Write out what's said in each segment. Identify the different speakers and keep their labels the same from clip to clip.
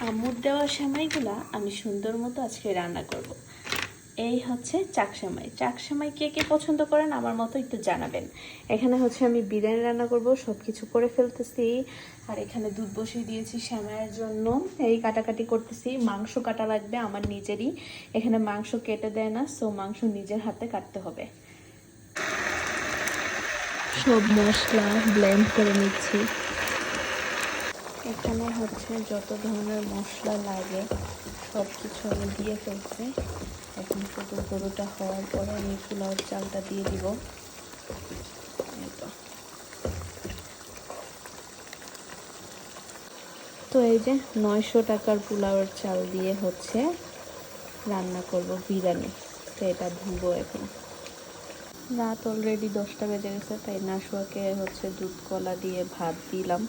Speaker 1: আম্মুর দেওয়া সেমাইগুলা আমি সুন্দর মতো আজকে রান্না করব। এই হচ্ছে চাক সেমাই। চাক সেমাই কে কে পছন্দ করেন আমার মতো একটু জানাবেন। এখানে হচ্ছে আমি বিরিয়ানি রান্না করব সব কিছু করে ফেলতেছি। আর এখানে দুধ বসিয়ে দিয়েছি সেমাইয়ের জন্য। এই কাটাকাটি করতেছি। মাংস কাটা লাগবে আমার নিজেরই। এখানে মাংস কেটে দেয় না সো মাংস নিজের হাতে কাটতে হবে। সব মশলা ব্লেন্ড করে নিচ্ছি। এখানে হচ্ছে যত ধরনের মশলা লাগে সব কিছু আমি দিয়ে ফেলছি। এখন শুধু গরুটা হওয়ার পরে আমি পোলাওর চালটা দিয়ে দিব। তো। তো এই যে নয়শো টাকার পোলাওয়ের চাল দিয়ে হচ্ছে রান্না করব বিরিয়ানি। তো এটা ধুবো এখন। রাত অলরেডি দশটা বেজে গেছে, তাই নাশুয়াকে হচ্ছে দুধ কলা দিয়ে ভাত দিলাম।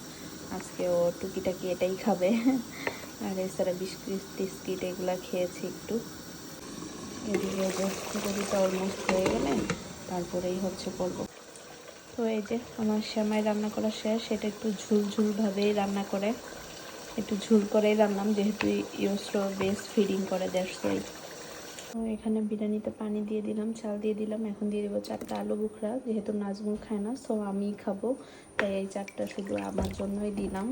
Speaker 1: আজকে ও টুকিটাকি এটাই খাবে। আর এছাড়া বিস্কিট, টিস্কিট এগুলো খেয়েছি একটু। এদিকে যে অলমোস্ট হয়ে গেলে তারপরেই হচ্ছে করব তো এই যে আমার সেমাই রান্না করা শেষ, এটা একটু ঝুল ঝুলভাবেই রান্না করে। একটু ঝুল করেই রান্নাম, যেহেতু ইউস্র বেস ফিডিং করে ওয়াই তো এখানে বিরিয়ানিতে পানি দিয়ে দিলাম, চাল দিয়ে দিলাম, এখন দিয়ে দেবো চারটা আলু বুখরা, যেহেতু নাজমুল খায় না সো আমিই খাব। তাই এই চারটা শুধু আমার জন্যই দিলাম।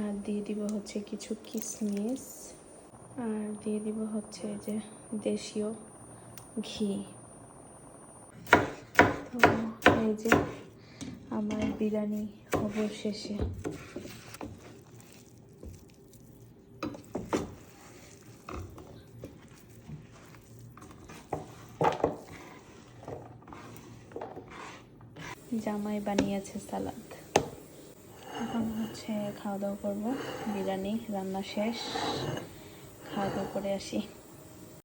Speaker 1: আর দিয়ে দিব হচ্ছে কিছু কিশমিশ আর দিয়ে দিব হচ্ছে যে দেশীয় ঘি। তো এই যে আমার বিরিয়ানি অবশেষে জামাই বানিয়েছে সালাদ। এখন হচ্ছে খাওয়া দাওয়া করব, বিরিয়ানি, রান্না শেষ। খাওয়া দাওয়া করে আসি।